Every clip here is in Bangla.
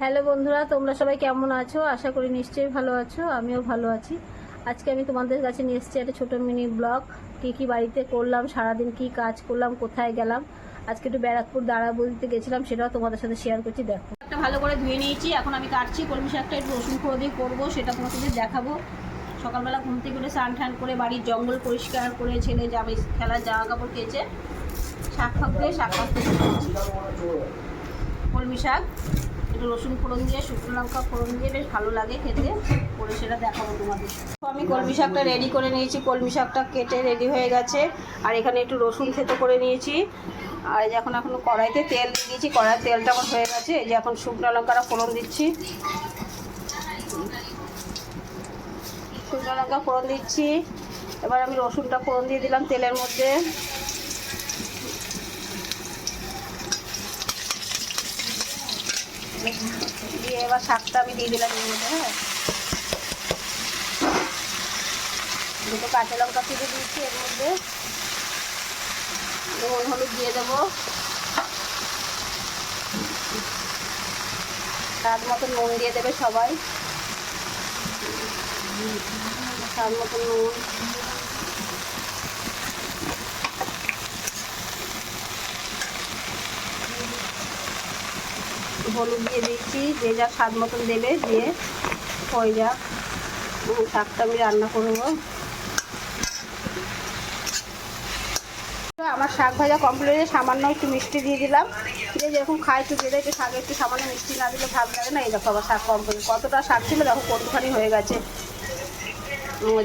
হ্যালো বন্ধুরা, তোমরা সবাই কেমন আছো? আশা করি নিশ্চয়ই ভালো আছো, আমিও ভালো আছি। আজকে আমি তোমাদের কাছে নিয়ে এসেছি একটা ছোটো মিনি ব্লগ কী কী বাড়িতে করলাম, সারাদিন কি কাজ করলাম, কোথায় গেলাম। আজকে একটু ব্যারাকপুর দাঁড়াবুদিতে গেছিলাম, সেটাও তোমাদের সাথে শেয়ার করছি। দেখো। একটা ভালো করে ধুয়ে নিয়েছি, এখন আমি কাটছি, কলমি শাকটা একটু রসুন করে দিয়ে করব, সেটা তোমাদের দেখাবো। সকালবেলা ঘুম থেকে উঠে স্নান টান করে বাড়ির জঙ্গল পরিষ্কার করে ছেলে যাবে, খেলার জামা কাপড় কেচে শাক ফাক দিয়ে শাক ফাক কলমি শাক। রসুন ফোড়ন দিয়ে, শুকনো লঙ্কা ফোড়ন দিয়ে বেশ ভালো লাগে খেতে। করে সেটা দেখাবো তোমাদের আমি কলমি শাকটা রেডি করে নিয়েছি। কলমি শাকটা কেটে রেডি হয়ে গেছে। আর এখানে একটু রসুন থেতো করে নিয়েছি। আর এই যে এখন এখন কড়াইতে তেল দিয়ে দিয়েছি। কড়াই তেলটা আমার হয়ে গেছে। এই যে এখন শুকনো লঙ্কাটা ফোড়ন দিচ্ছি। শুকনো লঙ্কা ফোড়ন দিচ্ছি। এবার আমি রসুনটা ফোড়ন দিয়ে দিলাম তেলের মধ্যে। দিয়ে এবার শাকটা আমি দিয়ে দিলাম এর মধ্যে হ্যাঁ। দুটো কাঁচা লঙ্কা তুলে দিয়েছি এর মধ্যে। নুন, হলুদ দিয়ে দেবো। স্বাদ মতো নুন দিয়ে দেবে সবাই। স্বাদ মতো নুন। হলুদ দিয়ে দিচ্ছি, যে যা স্বাদ মতন দেবে দিয়ে হয়ে যাক শাকটা আমি রান্না করব। আমার শাক ভাজা কমপ্লিট সামান্য একটু মিষ্টি দিয়ে দিলাম। যে যেরকম খায় একটু দেয় একটু শাকে একটু সামান্য মিষ্টি না দিলে ভালো লাগে না। এই দেখো আবার শাক কমপ্লিট কতটা শাক ছিল, দেখো কতখানি হয়ে গেছে।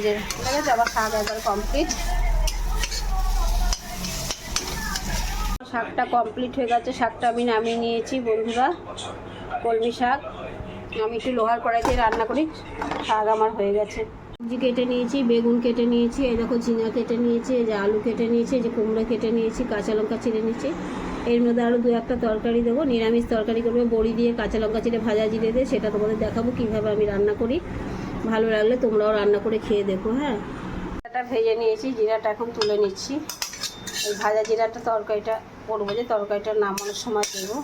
যে ঠিক আছে আবার শাক একবার কমপ্লিট শাকটা কমপ্লিট হয়ে গেছে, শাকটা আমি নামিয়ে নিয়েছি বন্ধুরা। কলমি শাক। আমি একটু লোহার কড়াইতে রান্না করি, শাক আমার হয়ে গেছে। সবজি কেটে নিয়েছি, বেগুন কেটে নিয়েছি, এই দেখো ঝিঙা কেটে নিয়েছি, এই যে আলু কেটে নিয়েছি, এই যে কুমড়ো কেটে নিয়েছি, কাঁচা লঙ্কা ছিঁড়ে নিয়েছি। এর মধ্যে আরও দু একটা তরকারি দেবো, নিরামিষ তরকারি করব, বড়ি দিয়ে কাঁচা লঙ্কা চিড়ে ভাজা জিরে দিয়ে, সেটা তোমাদের দেখাবো কীভাবে আমি রান্না করি। ভালো লাগলে তোমরাও রান্না করে খেয়ে দেখো হ্যাঁ। জিরাটা ভেজে নিয়েছি, জিরাটা এখন তুলে নিচ্ছি। ভাজা জিরাটা, তরকারিটা করব যে তরকারিটা নামানোর সময় দেবো।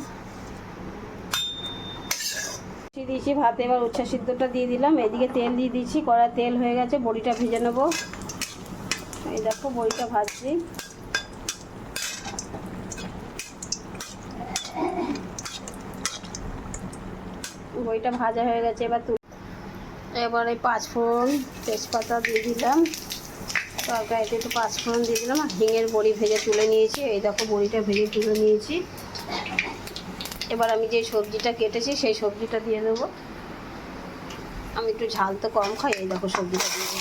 দিয়েছি ভাতে, এবার উচ্ছা সিদ্ধটা দিয়ে দিলাম। এদিকে তেল দিয়ে দিয়েছি, কড়া তেল হয়ে গেছে, বড়িটা ভেজে নেব। এই দেখো, বড়িটা ভাজছি। বড়িটা ভাজা হয়ে গেছে, এবার এবার এই পাঁচফোড়ন তেজপাতা দিয়ে দিলাম। তরকারিতে একটু পাঁচফোড়ন দিয়ে দিলাম আর হিঙের বড়ি ভেজে তুলে নিয়েছি। এই দেখো বড়িটা ভেজে তুলে নিয়েছি। এবার আমি যে সবজিটা কেটেছি, সেই সবজিটা দিয়ে দেবো। আমি একটু ঝাল তো কম খাই, এই দেখো সবজিটা দিয়ে দেবো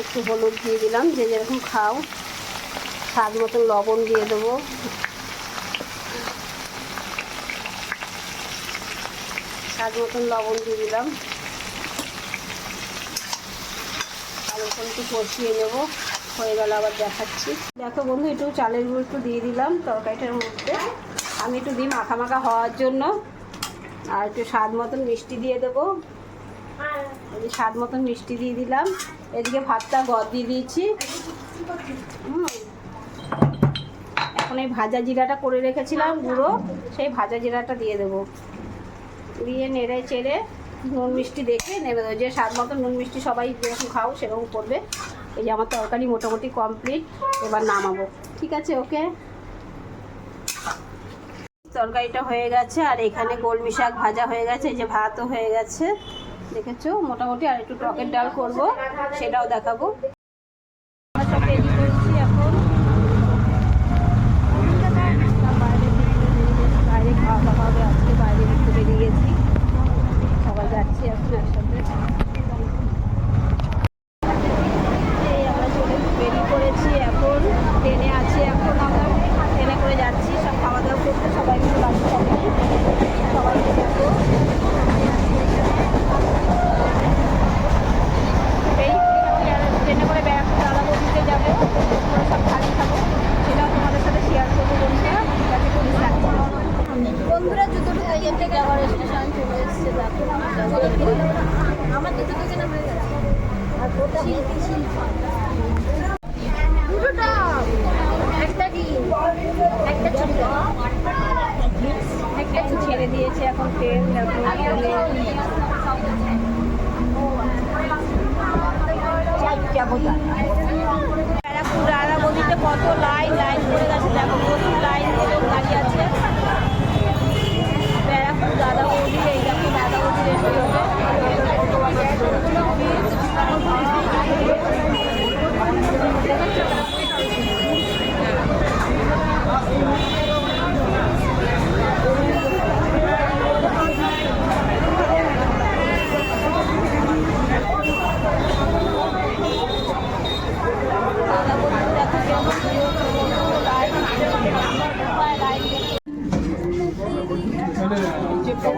একটু হলুদ দিয়ে দিলাম, যে যেরকম খাও। স্বাদ মতন লবণ দিয়ে দেবো। স্বাদ মতন লবণ দিয়ে দিলাম। আর ওখানে একটু নেব। হয়ে গেল আবার দেখাচ্ছি। দেখো বন্ধু, একটু চালের গুঁড়ো একটু দিয়ে দিলাম তরকারিটার মধ্যে। আমি একটু দিই মাখা মাখা হওয়ার জন্য। আর একটু স্বাদ মতন মিষ্টি দিয়ে দেবো। স্বাদ মতন মিষ্টি দিয়ে দিলাম। এদিকে ভাতটা গদ দিয়ে দিয়েছি। হুম এই ভাজা জিরাটা করে রেখেছিলাম, গুঁড়ো। সেই ভাজা জিরাটা দিয়ে দেবো। দিয়ে নেড়ে চেড়ে নুন মিষ্টি দেখে নেবে। দেবো যে স্বাদ মতো নুন মিষ্টি সবাই যেরকম খাও, সেরকম করবে। এই যে আমার তরকারি মোটামুটি কমপ্লিট, এবার নামাবো। ঠিক আছে, ওকে? তরকারিটা হয়ে গেছে, আর এখানে কলমি শাক ভাজা হয়ে গেছে, এই যে ভাতও হয়ে গেছে। দেখেছ? মোটামুটি আর একটু টকের ডাল করব, সেটাও দেখাবো আমরা সব রেডি করছি এখন বাইরে বাইরে খাওয়া দাওয়া হবে আজকে বাইরে ঘুরতে বেরিয়ে গেছি সবাই যাচ্ছি এখন একসাথে এই আমরা চলে বেরিয়ে পড়েছি এখন ট্রেনে আছি এখন আমরা ট্রেনে করে যাচ্ছি সব খাওয়া দাওয়া করতে সবাই মিলে বাড়ি সবাই সবাইকে দেখো এই ট্রেনে করে ব্যারাকপুর আলাদা দিতে যাব ওরা সব খালি খাব সেটাও তোমাদের সাথে শেয়ার করব বন্ধুরা ঠিক আছে পুলিশ রাখছি বন্ধুরা জুতোটা যাওয়ার স্টেশন চলে এসেছে দেখো দুটো টপ একটা ডিম একটা চুড়িদার একটা ছেড়ে দিয়েছে এখন ট্রেন দেখো ব্যারাকপুর রানাবদিতে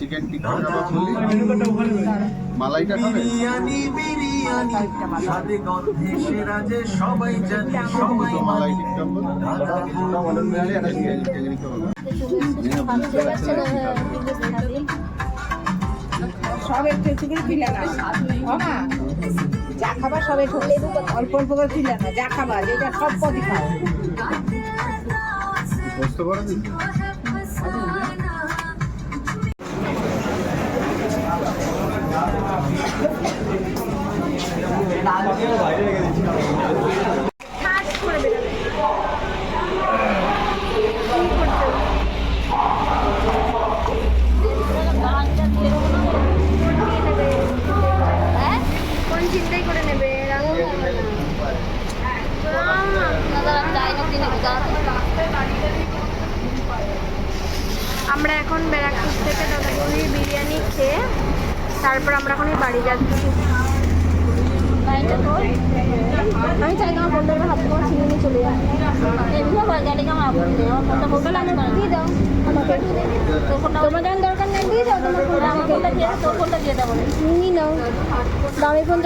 চিকেন টিক্কা মালাইটা খাবে? তো মালাই টিক্কা সব একটু একটু না মামা যা খাবার সব একটু অল্প অল্প করে তুলে না যা খাবার যেটা সব কদি খাও। বুঝতে পারবেন চিন্তাই করে নেবে আমরা এখন ব্যারাকপুর থেকে দাদাগুলির বিরিয়ানি খেয়ে তারপর আমরা এখন বাড়ি যাচ্ছি। আমি চাই তোমার ফোনটা হাত তোমার নিয়ে চলে যাব এমনিও ফোনটা আমি দিয়ে দাও। আমাকে তোমার যখন দরকার নেই দিয়ে দাও তোমার ফোনটা। আমার ফোনটা দিয়ে তোর ফোনটা দিয়ে দাও। নিয়ে নাও। দামি ফোন